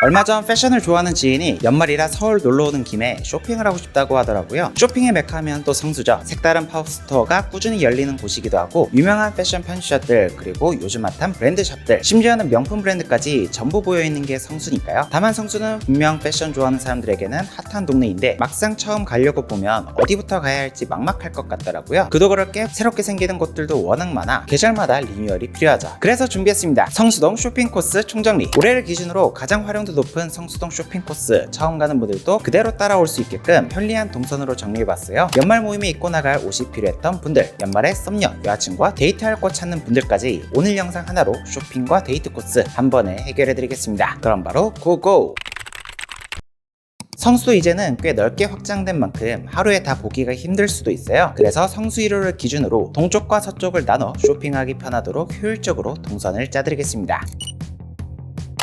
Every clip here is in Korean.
얼마 전 패션을 좋아하는 지인이 연말이라 서울 놀러 오는 김에 쇼핑을 하고 싶다고 하더라고요. 쇼핑의 메카하면 또 성수죠. 색다른 팝업 스토어가 꾸준히 열리는 곳이기도 하고 유명한 패션 편집샵들 그리고 요즘 핫한 브랜드 샵들 심지어는 명품 브랜드까지 전부 보여 있는 게 성수니까요. 다만 성수는 분명 패션 좋아하는 사람들에게는 핫한 동네인데 막상 처음 가려고 보면 어디부터 가야 할지 막막할 것 같더라고요. 그도 그럴 게 새롭게 생기는 곳들도 워낙 많아 계절마다 리뉴얼이 필요하죠. 그래서 준비했습니다. 성수동 쇼핑 코스 총정리. 올해를 기준으로 가장 활용 도 높은 성수동 쇼핑 코스 처음 가는 분들도 그대로 따라올 수 있게끔 편리한 동선으로 정리해봤어요. 연말 모임에 입고 나갈 옷이 필요했던 분들, 연말에 썸녀, 여자친구와 데이트할 곳 찾는 분들까지 오늘 영상 하나로 쇼핑과 데이트 코스 한 번에 해결해드리겠습니다. 그럼 바로 고고! 성수도 이제는 꽤 넓게 확장된 만큼 하루에 다 보기가 힘들 수도 있어요. 그래서 성수 1호를 기준으로 동쪽과 서쪽을 나눠 쇼핑하기 편하도록 효율적으로 동선을 짜드리겠습니다.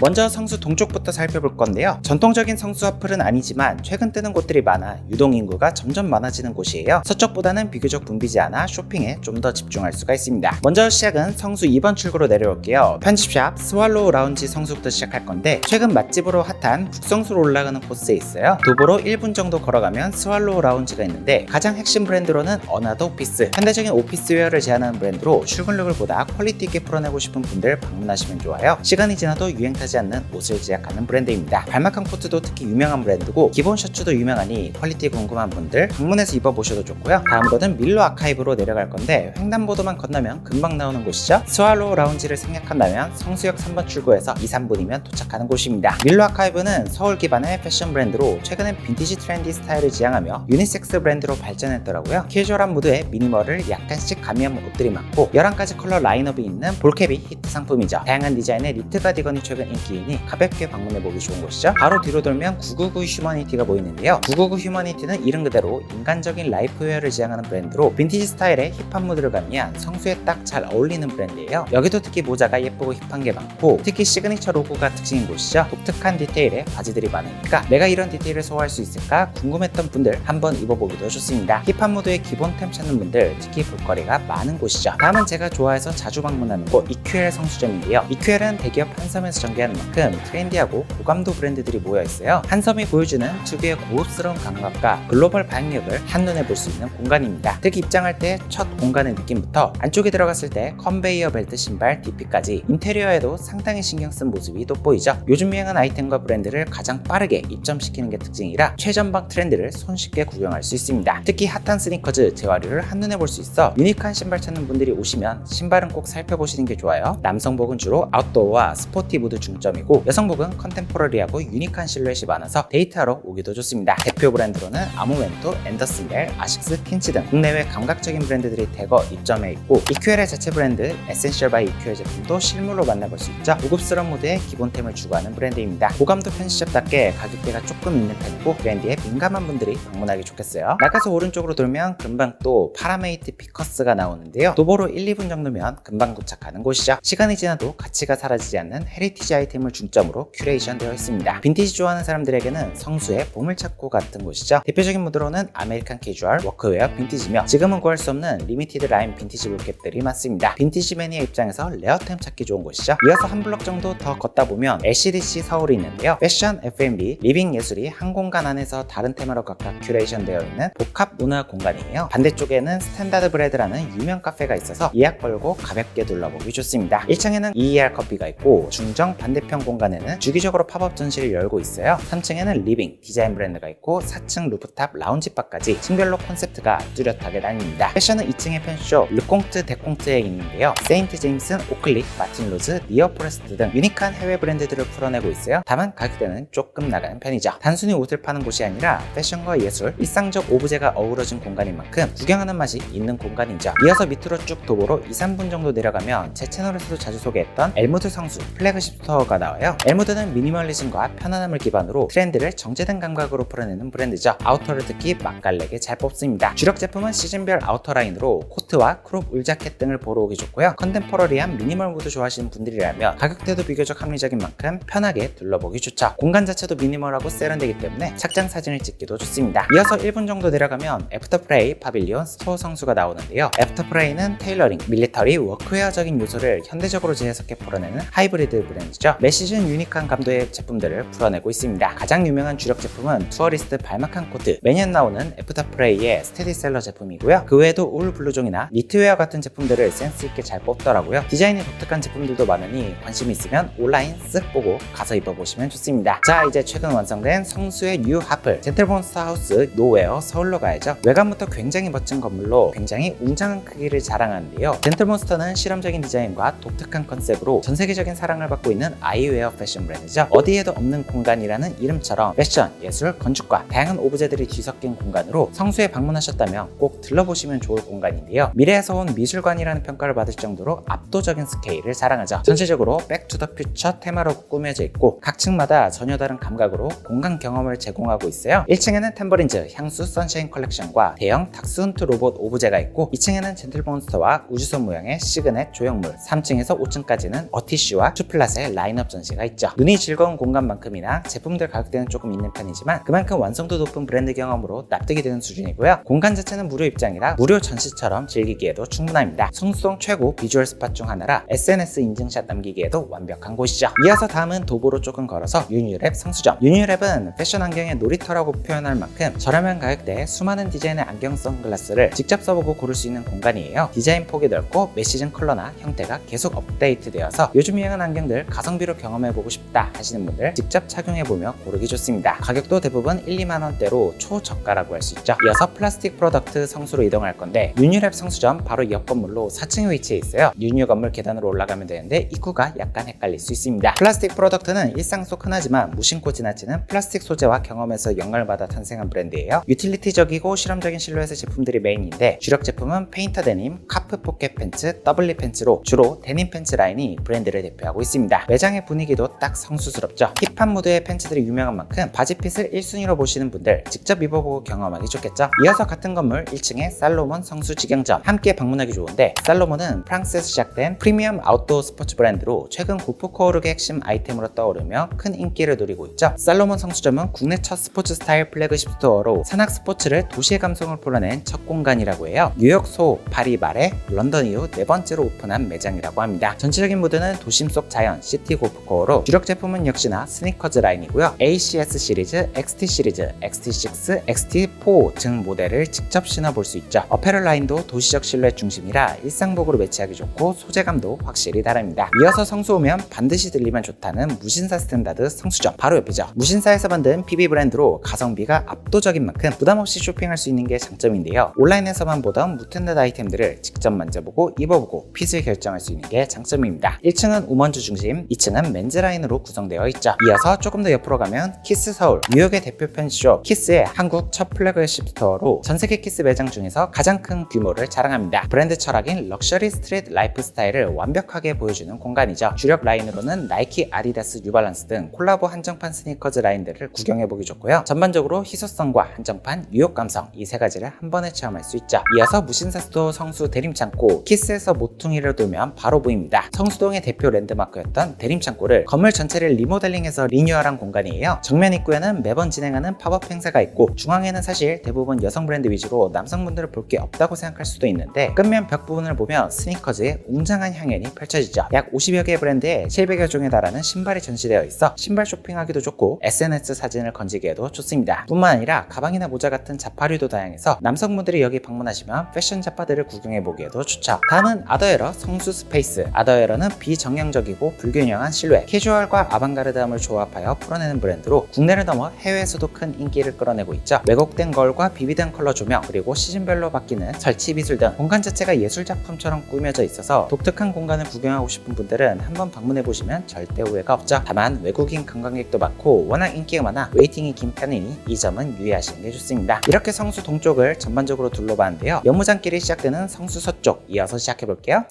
먼저 성수 동쪽부터 살펴볼 건데요. 전통적인 성수 어플은 아니지만 최근 뜨는 곳들이 많아 유동 인구가 점점 많아지는 곳이에요. 서쪽보다는 비교적 붐비지 않아 쇼핑에 좀 더 집중할 수가 있습니다. 먼저 시작은 성수 2번 출구로 내려올게요. 편집샵 스왈로우 라운지 성수부터 시작할 건데 최근 맛집으로 핫한 북성수로 올라가는 코스에 있어요. 도보로 1분 정도 걸어가면 스왈로우 라운지가 있는데 가장 핵심 브랜드로는 어나더 오피스 현대적인 오피스웨어를 제안하는 브랜드로 출근룩을 보다 퀄리티 있게 풀어내고 싶은 분들 방문하시면 좋아요. 시간이 지나도 유행 타지 않는 옷을 제작하는 브랜드입니다. 발막한 코트도 특히 유명한 브랜드고 기본 셔츠도 유명하니 퀄리티 궁금한 분들 방문해서 입어보셔도 좋고요. 다음으로는 밀로 아카이브로 내려갈 건데 횡단보도만 건너면 금방 나오는 곳이죠. 스왈로우 라운지를 생각한다면 성수역 3번 출구에서 2, 3분이면 도착하는 곳입니다. 밀로 아카이브는 서울 기반의 패션 브랜드로 최근엔 빈티지 트렌디 스타일을 지향하며 유니섹스 브랜드로 발전했더라고요. 캐주얼한 무드에 미니멀을 약간씩 가미한 옷들이 많고 11가지 컬러 라인업이 있는 볼캡이 히트 상품이죠. 다양한 디자인의 니트 가디건이 최근 인기이니 가볍게 방문해보기 좋은 곳이죠. 바로 뒤로 돌면 999 휴머니티가 보이는데요. 999 휴머니티는 이름 그대로 인간적인 라이프웨어를 지향하는 브랜드로 빈티지 스타일의 힙한 무드를 가미한 성수에 딱 잘 어울리는 브랜드예요. 여기도 특히 모자가 예쁘고 힙한 게 많고 특히 시그니처 로고가 특징인 곳이죠. 독특한 디테일의 바지들이 많으니까 내가 이런 디테일을 소화할 수 있을까 궁금했던 분들 한번 입어보기도 좋습니다. 힙한 무드의 기본템 찾는 분들 특히 볼거리가 많은 곳이죠. 다음은 제가 좋아해서 자주 방문하는 곳 EQL 성수점인데요. EQL은 대기업 한섬에서 전개 하는 만큼 트렌디하고 고감도 브랜드들이 모여 있어요. 한섬이 보여주는 특유의 고급스러운 감각과 글로벌 방역을 한눈에 볼 수 있는 공간입니다. 특히 입장할 때 첫 공간의 느낌부터 안쪽에 들어갔을 때 컨베이어 벨트 신발 DP까지 인테리어에도 상당히 신경 쓴 모습이 돋보이죠. 요즘 유행한 아이템과 브랜드를 가장 빠르게 입점시키는 게 특징이라 최전방 트렌드를 손쉽게 구경할 수 있습니다. 특히 핫한 스니커즈 재활용을 한눈에 볼 수 있어 유니크한 신발 찾는 분들이 오시면 신발은 꼭 살펴보시는 게 좋아요. 남성복은 주로 아웃도어와 스포티 무드 중 점이고 여성복은 컨템포러리하고 유니크한 실루엣이 많아서 데이트하러 오기도 좋습니다. 대표 브랜드로는 아모멘토, 앤더슨벨, 아식스, 킨치 등 국내외 감각적인 브랜드들이 대거 입점해 있고 EQL의 자체 브랜드 에센셜 바이 EQL 제품도 실물로 만나볼 수 있죠. 고급스러운 무드의 기본템을 추구하는 브랜드입니다. 고감도 편집샵답게 가격대가 조금 있는 편이고 브랜드에 민감한 분들이 방문하기 좋겠어요. 나가서 오른쪽으로 돌면 금방 또 파라메이트 피커스가 나오는데요. 도보로 1, 2분 정도면 금방 도착하는 곳이죠. 시간이 지나도 가치가 사라지지 않는 헤리티지 아이 템을 중점으로 큐레이션 되어 있습니다. 빈티지 좋아하는 사람들에게는 성수의 보물찾고 같은 곳이죠. 대표적인 무드로는 아메리칸 캐주얼, 워크웨어, 빈티지며 지금은 구할 수 없는 리미티드 라인 빈티지 볼캡들이 많습니다. 빈티지 매니아 입장에서 레어템 찾기 좋은 곳이죠. 이어서 한 블럭 정도 더 걷다 보면 LCDC 서울이 있는데요. 패션, F&B, 리빙 예술이 한 공간 안에서 다른 테마로 각각 큐레이션 되어 있는 복합 문화 공간이에요. 반대쪽에는 스탠다드 브레드라는 유명 카페가 있어서 예약 걸고 가볍게 둘러보기 좋습니다. 1층에는 ER 커피가 있고 중정 반대 편 공간에는 주기적으로 팝업 전시를 열고 있어요. 3층에는 리빙, 디자인 브랜드가 있고 4층 루프탑 라운지바까지 층별로 콘셉트가 뚜렷하게 나뉩니다. 패션은 2층의 펜쇼 르꽁트 데꽁트에 있는데요. 세인트 제임슨, 오클릭, 마틴 로즈, 니어 포레스트 등 유니크한 해외 브랜드들을 풀어내고 있어요. 다만 가격대는 조금 나가는 편이죠. 단순히 옷을 파는 곳이 아니라 패션과 예술, 일상적 오브제가 어우러진 공간인 만큼 구경하는 맛이 있는 공간이죠. 이어서 밑으로 쭉 도보로 2, 3분 정도 내려가면 제 채널에서도 자주 소개했던 엘무드 성수 플래그십 스토어 가 나와요. 엘무드는 미니멀리즘과 편안함을 기반으로 트렌드를 정제된 감각으로 풀어내는 브랜드죠. 아우터를 특히 맛깔나게 잘 뽑습니다. 주력 제품은 시즌별 아우터 라인으로 코트와 크롭 울자켓 등을 보러 오기 좋고요. 컨템포러리한 미니멀 무드 좋아하시는 분들이라면 가격대도 비교적 합리적인 만큼 편하게 둘러보기 좋죠. 공간 자체도 미니멀하고 세련되기 때문에 착장 사진을 찍기도 좋습니다. 이어서 1분 정도 내려가면 애프터프레이 파빌리온 스토어 성수가 나오는데요. 애프터프레이는 테일러링, 밀리터리, 워크웨어적인 요소를 현대적으로 재해석해 풀어내는 하이브리드 브랜드죠. 있죠. 매 시즌 유니크한 감도의 제품들을 풀어내고 있습니다. 가장 유명한 주력 제품은 투어리스트 발막한 코트, 매년 나오는 애프터 프레이의 스테디셀러 제품이고요. 그 외에도 울 블루종이나 니트웨어 같은 제품들을 센스 있게 잘 뽑더라고요. 디자인이 독특한 제품들도 많으니 관심 있으면 온라인 쓱 보고 가서 입어보시면 좋습니다. 자 이제 최근 완성된 성수의 뉴 하플 젠틀몬스터 하우스 노웨어 서울로 가야죠. 외관부터 굉장히 멋진 건물로 굉장히 웅장한 크기를 자랑하는데요. 젠틀몬스터는 실험적인 디자인과 독특한 컨셉으로 전 세계적인 사랑을 받고 있는 아이웨어 패션 브랜드죠. 어디에도 없는 공간이라는 이름처럼 패션, 예술, 건축과 다양한 오브제들이 뒤섞인 공간으로 성수에 방문하셨다면 꼭 들러보시면 좋을 공간인데요. 미래에서 온 미술관이라는 평가를 받을 정도로 압도적인 스케일을 자랑하죠. 전체적으로 백투더 퓨처 테마로 꾸며져 있고 각 층마다 전혀 다른 감각으로 공간 경험을 제공하고 있어요. 1층에는 템버린즈 향수 선샤인 컬렉션과 대형 닥스훈트 로봇 오브제가 있고 2층에는 젠틀몬스터와 우주선 모양의 시그넷 조형물 3층에서 5층까지는 어티쉬와 투플랏의 라 인업 전시가 있죠. 눈이 즐거운 공간만큼이나 제품들 가격대는 조금 있는 편이지만 그만큼 완성도 높은 브랜드 경험으로 납득이 되는 수준이고요. 공간 자체는 무료 입장이라 무료 전시처럼 즐기기에도 충분합니다. 성수동 최고 비주얼 스팟 중 하나라 SNS 인증샷 남기기에도 완벽한 곳이죠. 이어서 다음은 도보로 조금 걸어서 유니랩 성수점. 유니랩은 패션 안경의 놀이터라고 표현할 만큼 저렴한 가격대에 수많은 디자인의 안경 선글라스를 직접 써보고 고를 수 있는 공간이에요. 디자인 폭이 넓고 매 시즌 컬러나 형태가 계속 업데이트되어서 요즘 유행한 안경들 가성 비로 경험해보고 싶다 하시는 분들 직접 착용해보며 고르기 좋습니다. 가격도 대부분 1, 2만 원대로 초저가라고 할 수 있죠. 이어서 플라스틱 프로덕트 성수로 이동할 건데 유니랩 성수점 바로 옆 건물로 4층에 위치해 있어요. 유니어 건물 계단으로 올라가면 되는데 입구가 약간 헷갈릴 수 있습니다. 플라스틱 프로덕트는 일상 속 흔하지만 무심코 지나치는 플라스틱 소재와 경험에서 영감을 받아 탄생한 브랜드예요. 유틸리티적이고 실험적인 실루엣의 제품들이 메인인데 주력 제품은 페인터 데님, 카프 포켓 팬츠, 더블리 팬츠로 주로 데님 팬츠 라인이 브랜드를 대표하고 있습니다. 매장의 분위기도 딱 성수스럽죠. 힙한 무드의 팬츠들이 유명한 만큼 바지핏을 1순위로 보시는 분들 직접 입어보고 경험하기 좋겠죠. 이어서 같은 건물 1층에 살로몬 성수 직영점 함께 방문하기 좋은데 살로몬은 프랑스에서 시작된 프리미엄 아웃도어 스포츠 브랜드로 최근 고프코어룩의 핵심 아이템으로 떠오르며 큰 인기를 누리고 있죠. 살로몬 성수점은 국내 첫 스포츠 스타일 플래그십 스토어로 산악 스포츠를 도시의 감성을 풀어낸 첫 공간이라고 해요. 뉴욕 소, 파리 말에 런던 이후 네 번째로 오픈한 매장이라고 합니다. 전체적인 무드는 도심 속 자연, 시티 고프 코어로 주력 제품은 역시나 스니커즈 라인이고요. ACS 시리즈, XT 시리즈, XT6, XT4 등 모델을 직접 신어볼 수 있죠. 어페럴 라인도 도시적 실루엣 중심이라 일상복으로 매치하기 좋고 소재감도 확실히 다릅니다. 이어서 성수 오면 반드시 들리면 좋다는 무신사 스탠다드 성수점 바로 옆이죠. 무신사에서 만든 PB 브랜드로 가성비가 압도적인 만큼 부담 없이 쇼핑할 수 있는 게 장점인데요. 온라인에서만 보던 무텐드 아이템들을 직접 만져보고 입어보고 핏을 결정할 수 있는 게 장점입니다. 1층은 우먼즈 중심, 2층은 맨즈 라인으로 구성되어 있죠. 이어서 조금 더 옆으로 가면 키스 서울, 뉴욕의 대표 편의숍 키스의 한국 첫 플래그십 스토어로 전 세계 키스 매장 중에서 가장 큰 규모를 자랑합니다. 브랜드 철학인 럭셔리 스트릿 라이프 스타일을 완벽하게 보여주는 공간이죠. 주력 라인으로는 나이키, 아디다스, 뉴발란스 등 콜라보 한정판 스니커즈 라인들을 구경해보기 좋고요. 전반적으로 희소성과 한정판, 뉴욕 감성 이 세 가지를 한 번에 체험할 수 있죠. 이어서 무신사 스토어 성수 대림 창고 키스에서 모퉁이를 돌면 바로 보입니다. 성수동의 대표 랜드마크였던 대림창고를 건물 전체를 리모델링해서 리뉴얼한 공간이에요. 정면 입구에는 매번 진행하는 팝업 행사가 있고 중앙에는 사실 대부분 여성 브랜드 위주로 남성분들을 볼 게 없다고 생각할 수도 있는데 끝면 벽 부분을 보면 스니커즈의 웅장한 향연이 펼쳐지죠. 약 50여 개의 브랜드에 700여 종에 달하는 신발이 전시되어 있어 신발 쇼핑하기도 좋고 SNS 사진을 건지기에도 좋습니다. 뿐만 아니라 가방이나 모자 같은 자파류도 다양해서 남성분들이 여기 방문하시면 패션 자파들을 구경해보기에 도 좋죠. 다음은 아더에러 성수 스페이스. 아더에러는 비정형적이고 불균형한 실루엣, 캐주얼과 아방가르드함을 조합하여 풀어내는 브랜드로 국내를 넘어 해외에서도 큰 인기를 끌어내고 있죠. 왜곡된 걸과 비비된 컬러 조명, 그리고 시즌별로 바뀌는 설치 미술 등 공간 자체가 예술 작품처럼 꾸며져 있어서 독특한 공간을 구경하고 싶은 분들은 한번 방문해 보시면 절대 후회가 없죠. 다만 외국인 관광객도 많고 워낙 인기가 많아 웨이팅이 긴 편이니 이 점은 유의하시는 게 좋습니다. 이렇게 성수 동쪽을 전반적으로 둘러봤는데요. 연무장길이 시작되는 성수 서쪽 이어서 시작해 볼게요.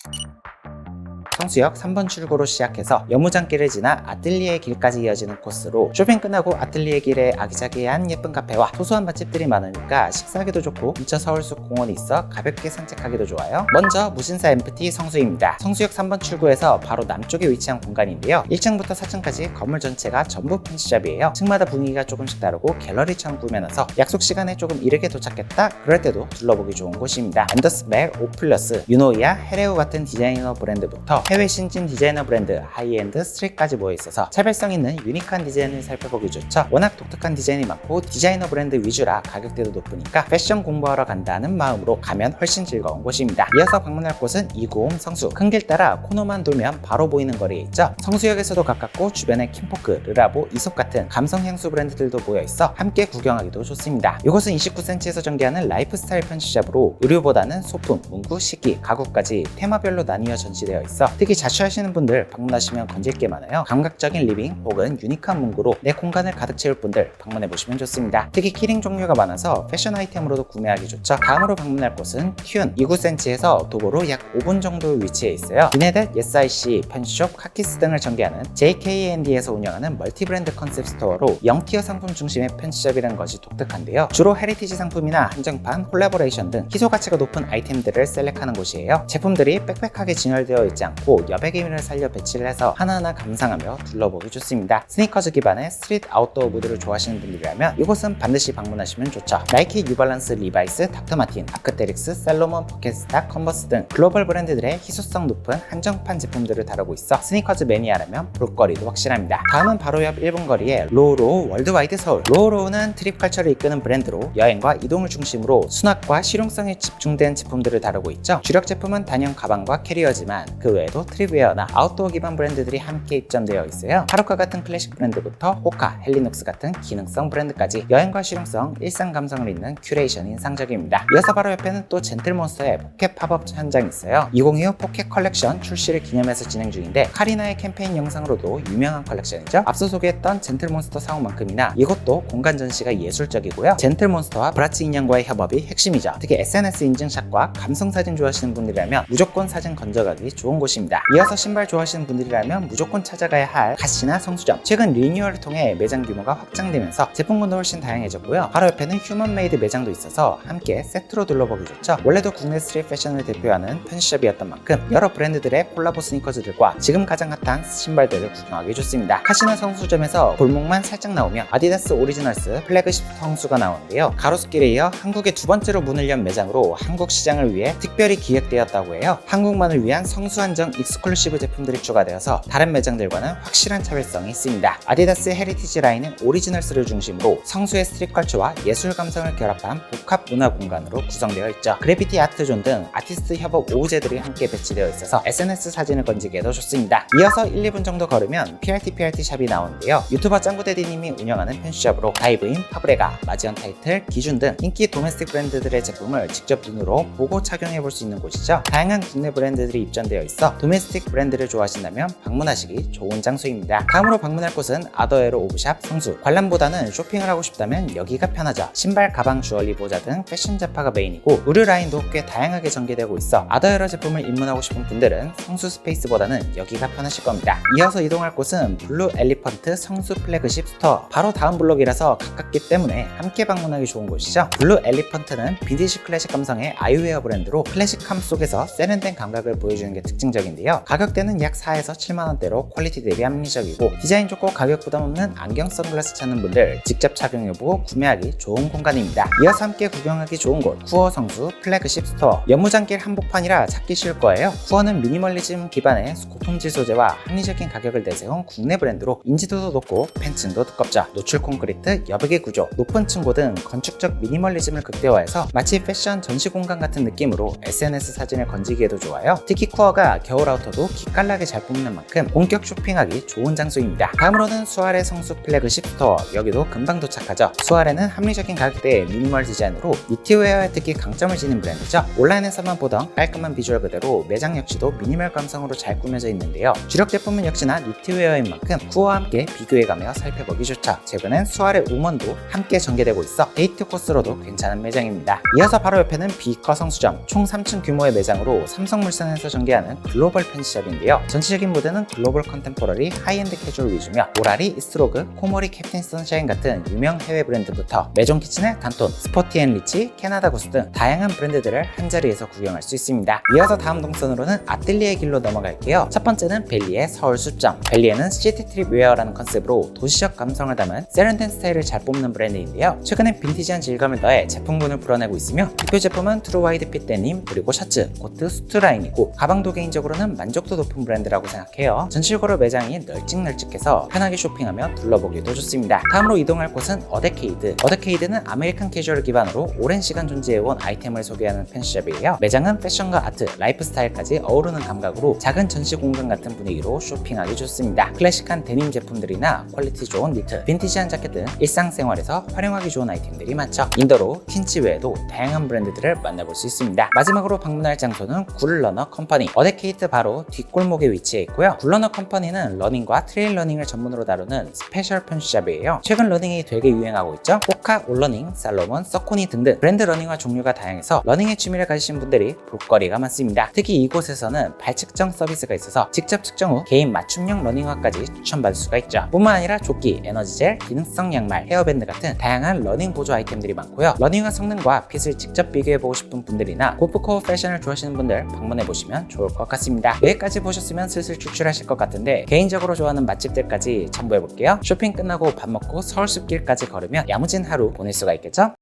성수역 3번 출구로 시작해서 여무장길을 지나 아틀리에 길까지 이어지는 코스로 쇼핑 끝나고 아틀리에 길에 아기자기한 예쁜 카페와 소소한 맛집들이 많으니까 식사하기도 좋고 근처 서울숲 공원이 있어 가볍게 산책하기도 좋아요. 먼저 무신사 엠프티 성수입니다. 성수역 3번 출구에서 바로 남쪽에 위치한 공간인데요. 1층부터 4층까지 건물 전체가 전부 펜시샵이에요. 층마다 분위기가 조금씩 다르고 갤러리처럼 꾸며놔서 약속 시간에 조금 이르게 도착했다 그럴 때도 둘러보기 좋은 곳입니다. 앤더스벨, 오플러스, 유노이아, 헤레우 같은 디자이너 브랜드부터 해외 신진 디자이너 브랜드 하이엔드 스트릿까지 모여 있어서 차별성 있는 유니크한 디자인을 살펴보기 좋죠. 워낙 독특한 디자인이 많고 디자이너 브랜드 위주라 가격대도 높으니까 패션 공부하러 간다는 마음으로 가면 훨씬 즐거운 곳입니다. 이어서 방문할 곳은 이구홈 성수. 큰 길 따라 코너만 돌면 바로 보이는 거리에 있죠. 성수역에서도 가깝고 주변에 킴포크, 르라보, 이솝 같은 감성 향수 브랜드들도 모여 있어 함께 구경하기도 좋습니다. 이곳은 29cm에서 전개하는 라이프스타일 편집샵으로 의류보다는 소품, 문구, 식기, 가구까지 테마별로 나뉘어 전시되어 있어 특히 자취하시는 분들 방문하시면 건질 게 많아요. 감각적인 리빙 혹은 유니크한 문구로 내 공간을 가득 채울 분들 방문해 보시면 좋습니다. 특히 키링 종류가 많아서 패션 아이템으로도 구매하기 좋죠. 다음으로 방문할 곳은 튠 29cm에서 도보로 약 5분 정도 위치해 있어요. 비네댓, 예스아이씨, 편시숍, 카키스 등을 전개하는 JKND에서 운영하는 멀티 브랜드 컨셉 스토어로 0티어 상품 중심의 편집샵이라는 것이 독특한데요. 주로 헤리티지 상품이나 한정판, 콜라보레이션 등 희소 가치가 높은 아이템들을 셀렉하는 곳이에요. 제품들이 빽빽하게 진열되어 있지 않고 여백의 의미를 살려 배치를 해서 하나하나 감상하며 둘러보기 좋습니다. 스니커즈 기반의 스트릿 아웃도어 무드를 좋아하시는 분들이라면 이곳은 반드시 방문하시면 좋죠. 나이키, 뉴발란스, 리바이스, 닥터마틴, 아크테릭스, 셀로몬, 포켓스타, 컨버스 등 글로벌 브랜드들의 희소성 높은 한정판 제품들을 다루고 있어 스니커즈 매니아라면 볼거리도 확실합니다. 다음은 바로 옆 1분 거리의 로로 월드와이드 서울. 로로는 트립 컬처를 이끄는 브랜드로 여행과 이동을 중심으로 수납과 실용성에 집중된 제품들을 다루고 있죠. 주력 제품은 단연 가방과 캐리어지만 그 외에 도 트립웨어나 아웃도어 기반 브랜드들이 함께 입점되어 있어요. 하루카 같은 클래식 브랜드부터 호카, 헬리눅스 같은 기능성 브랜드까지 여행과 실용성, 일상 감성을 잇는 큐레이션이 인상적입니다. 이어서 바로 옆에는 또 젠틀몬스터의 포켓 팝업 현장이 있어요. 2025 포켓 컬렉션 출시를 기념해서 진행 중인데 카리나의 캠페인 영상으로도 유명한 컬렉션이죠. 앞서 소개했던 젠틀몬스터 사옥만큼이나 이것도 공간 전시가 예술적이고요. 젠틀몬스터와 브라치 인형과의 협업이 핵심이죠. 특히 SNS 인증샷과 감성 사진 좋아하시는 분들이라면 무조건 사진 건져가기 좋은 곳입니다. 이어서 신발 좋아하시는 분들이라면 무조건 찾아가야 할 가시나 성수점. 최근 리뉴얼을 통해 매장 규모가 확장되면서 제품군도 훨씬 다양해졌고요. 바로 옆에는 휴먼메이드 매장도 있어서 함께 세트로 둘러보기 좋죠. 원래도 국내 스트릿 패션을 대표하는 편집샵이었던 만큼 여러 브랜드들의 콜라보 스니커즈들과 지금 가장 핫한 신발들을 구경하기 좋습니다. 카시나 성수점에서 골목만 살짝 나오면 아디다스 오리지널스 플래그십 성수가 나오는데요. 가로수길에 이어 한국의 두 번째로 문을 연 매장으로 한국 시장을 위해 특별히 기획되었다고 해요. 한국만을 위한 성수 한정 익스클루시브 제품들이 추가되어서 다른 매장들과는 확실한 차별성이 있습니다. 아디다스 헤리티지 라인은 오리지널스를 중심으로 성수의 스트릿 컬처와 예술 감성을 결합한 복합 문화 공간으로 구성되어 있죠. 그래피티 아트존 등 아티스트 협업 오브제들이 함께 배치되어 있어서 SNS 사진을 건지기에도 좋습니다. 이어서 1, 2분 정도 걸으면 PRT PRT 샵이 나오는데요. 유튜버 짱구대디님이 운영하는 편집샵으로 다이브인, 파브레가, 마지언 타이틀, 기준 등 인기 도메스틱 브랜드들의 제품을 직접 눈으로 보고 착용해 볼 수 있는 곳이죠. 다양한 국내 브랜드들이 입점되어 있어 도메스틱 브랜드를 좋아하신다면 방문하시기 좋은 장소입니다. 다음으로 방문할 곳은 아더에로 오브샵 성수. 관람보다는 쇼핑을 하고 싶다면 여기가 편하죠. 신발, 가방, 주얼리, 모자 등 패션 잡화가 메인이고 의류 라인도 꽤 다양하게 전개되고 있어 아더에러 제품을 입문하고 싶은 분들은 성수 스페이스보다는 여기가 편하실 겁니다. 이어서 이동할 곳은 블루 엘리펀트 성수 플래그십 스토어. 바로 다음 블록이라서 가깝기 때문에 함께 방문하기 좋은 곳이죠. 블루 엘리펀트는 빈티지 클래식 감성의 아이웨어 브랜드로 클래식함 속에서 세련된 감각을 보여주는 게 특징적인 데요. 가격대는 약 4에서 7만 원대로 퀄리티 대비 합리적이고 디자인 좋고 가격 부담 없는 안경 선글라스 찾는 분들 직접 착용해보고 구매하기 좋은 공간입니다. 이어서 함께 구경하기 좋은 곳 쿠어 성수 플래그십 스토어. 연무장길 한복판이라 찾기 쉬울 거예요. 쿠어는 미니멀리즘 기반의 고품질 소재와 합리적인 가격을 내세운 국내 브랜드로 인지도도 높고 팬층도 두껍죠. 노출 콘크리트, 여백의 구조, 높은 층고 등 건축적 미니멀리즘을 극대화해서 마치 패션 전시 공간 같은 느낌으로 SNS 사진을 건지기에도 좋아요. 특히 쿠어가 겨울 아우터도 기깔나게 잘 뽑는 만큼 본격 쇼핑하기 좋은 장소입니다. 다음으로는 수아레 성수 플래그십 스토어. 여기도 금방 도착하죠. 수아레는 합리적인 가격대의 미니멀 디자인으로 니트웨어에 특히 강점을 지닌 브랜드죠. 온라인에서만 보던 깔끔한 비주얼 그대로 매장 역시도 미니멀 감성으로 잘 꾸며져 있는데요. 주력 제품은 역시나 니트웨어인 만큼 쿠어와 함께 비교해가며 살펴보기 좋죠. 최근엔 수아레 우먼도 함께 전개되고 있어 데이트 코스로도 괜찮은 매장입니다. 이어서 바로 옆에는 비커 성수점 총 3층 규모의 매장으로 삼성물산에서 전개하는 글로벌 펜시샵인데요. 전체적인 무대는 글로벌 컨템포러리 하이엔드 캐주얼 위주며 오라리, 이스트로그, 코모리, 캡틴 선샤인 같은 유명 해외 브랜드부터 메종 키친의 단톤, 스포티 앤 리치, 캐나다 구스 등 다양한 브랜드들을 한자리에서 구경할 수 있습니다. 이어서 다음 동선으로는 아틀리에 길로 넘어갈게요. 첫 번째는 벨리의 서울 숲점. 벨리에는 시티트립 웨어라는 컨셉으로 도시적 감성을 담은 세련된 스타일을 잘 뽑는 브랜드인데요. 최근에 빈티지한 질감을 더해 제품군을 풀어내고 있으며 대표 제품은 트루 와이드 핏 데님 그리고 셔츠, 코트, 수트 라인이고 가방도 개인적으로 개인적으로는 만족도 높은 브랜드라고 생각해요. 전체적으로 매장이 널찍널찍해서 편하게 쇼핑하며 둘러보기도 좋습니다. 다음으로 이동할 곳은 어데케이드. 어데케이드는 아메리칸 캐주얼 기반으로 오랜 시간 존재해온 아이템을 소개하는 팬샵이에요. 매장은 패션과 아트, 라이프 스타일까지 어우르는 감각으로 작은 전시 공간 같은 분위기로 쇼핑하기 좋습니다. 클래식한 데님 제품들이나 퀄리티 좋은 니트, 빈티지한 자켓 등 일상생활에서 활용하기 좋은 아이템들이 많죠. 인도로 킨치 외에도 다양한 브랜드들을 만나볼 수 있습니다. 마지막으로 방문할 장소는 굴러너 컴퍼니. 어데케이트 바로 뒷골목에 위치해 있고요. 굴러너 컴퍼니는 러닝과 트레일 러닝을 전문으로 다루는 스페셜 펜샵이에요. 최근 러닝이 되게 유행하고 있죠. 포카, 올러닝, 살로몬, 서코니 등등 브랜드 러닝화 종류가 다양해서 러닝의 취미를 가지신 분들이 볼거리가 많습니다. 특히 이곳에서는 발 측정 서비스가 있어서 직접 측정 후 개인 맞춤형 러닝화까지 추천받을 수가 있죠. 뿐만 아니라 조끼, 에너지젤, 기능성 양말, 헤어밴드 같은 다양한 러닝 보조 아이템들이 많고요. 러닝화 성능과 핏을 직접 비교해보고 싶은 분들이나 고프코어 패션을 좋아하시는 분들 방문해보시면 좋을 것 같습니다. 여기까지 보셨으면 슬슬 출출하실 것 같은데 개인적으로 좋아하는 맛집들까지 첨부해볼게요. 쇼핑 끝나고 밥 먹고 서울 숲길까지 걸으면 야무진 하루 보낼 수가 있겠죠?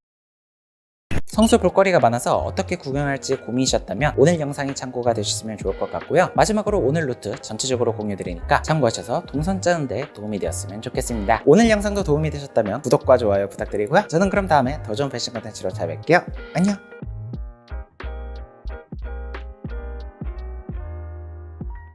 성수 볼거리가 많아서 어떻게 구경할지 고민이셨다면 오늘 영상이 참고가 되셨으면 좋을 것 같고요. 마지막으로 오늘 루트 전체적으로 공유드리니까 참고하셔서 동선 짜는데 도움이 되었으면 좋겠습니다. 오늘 영상도 도움이 되셨다면 구독과 좋아요 부탁드리고요. 저는 그럼 다음에 더 좋은 패션 컨텐츠로 찾아뵐게요. 안녕!